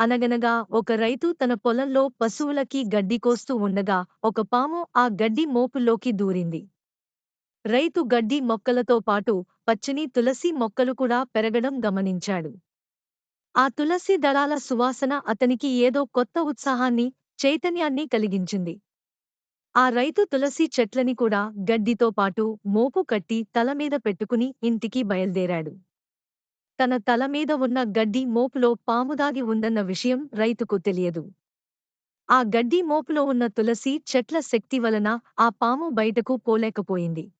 అనగనగా ఒక రైతు తన పొలంలో పశువులకి గడ్డి కోస్తూ ఉండగా ఒక పాము ఆ గడ్డి మోపుల్లోకి దూరింది. రైతు గడ్డి మొక్కలతో పాటు పచ్చని తులసి మొక్కలు కూడా పెరగడం గమనించాడు. ఆ తులసి దళాల సువాసన అతనికి ఏదో కొత్త ఉత్సాహాన్ని చైతన్యాన్ని కలిగించింది. ఆ రైతు తులసి చెట్లని కూడా గడ్డితో పాటు మోపు కట్టి తలమీద పెట్టుకుని ఇంటికి బయల్దేరాడు. తన తలమీద ఉన్న గడ్డి మోపులో పాముదాగి ఉందన్న విషయం రైతుకు తెలియదు. ఆ గడ్డి మోపులో ఉన్న తులసి చెట్ల శక్తి వలన ఆ పాము బయటకు పోలేకపోయింది.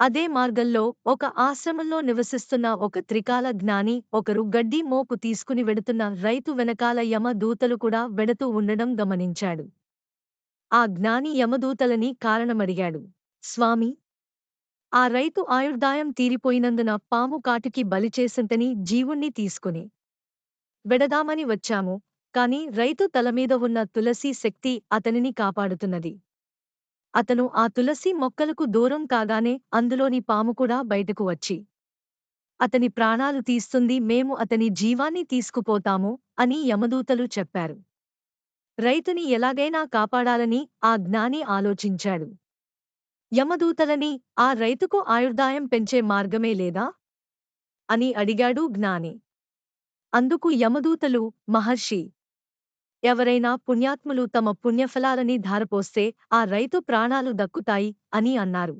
అదే మార్గంలో ఒక ఆశ్రమంలో నివసిస్తున్న ఒక త్రికాల జ్ఞాని ఒకరు గడ్డి మోపు తీసుకుని వెడుతున్న రైతు వెనకాల యమ దూతలు కూడా వెడుతూ ఉండడం గమనించాడు. ఆ జ్ఞాని యమదూతలని కారణమడిగాడు. స్వామి ఆ రైతు ఆయుర్దాయం తీరిపోయినందున పాము కాటుకి బలిచేసింతని జీవుణ్ణి తీసుకుని వెడదామని వచ్చాము. కాని రైతు తలమీద ఉన్న తులసి శక్తి అతనిని కాపాడుతున్నది. అతను ఆ తులసి మొక్కలకు దూరం కాగానే అందులోని పాము కూడా బయటకు వచ్చి అతని ప్రాణాలు తీస్తుంది మేము అతని జీవాన్ని తీసుకుపోతాము అని యమదూతలు చెప్పారు. రైతుని ఎలాగైనా కాపాడాలని ఆ జ్ఞాని ఆలోచించాడు. యమదూతలని ఆ రైతుకు ఆయుర్దాయం పెంచే మార్గమే లేదా? అని అడిగాడు జ్ఞాని. అందుకు యమదూతలు మహర్షి ఎవరైనా పుణ్యాత్ములు తమ పుణ్యఫలాలని ధారపోస్తే ఆ రైతు ప్రాణాలు దక్కుతాయి అని అన్నారు.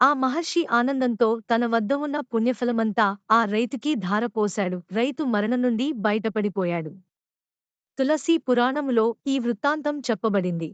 ఆ మహర్షి ఆనందంతో తన వద్ద ఉన్న పుణ్యఫలమంతా ఆ రైతుకి ధారపోశాడు. రైతు మరణం నుండి బయటపడిపోయాడు. తులసి పురాణములో ఈ వృత్తాంతం చెప్పబడింది.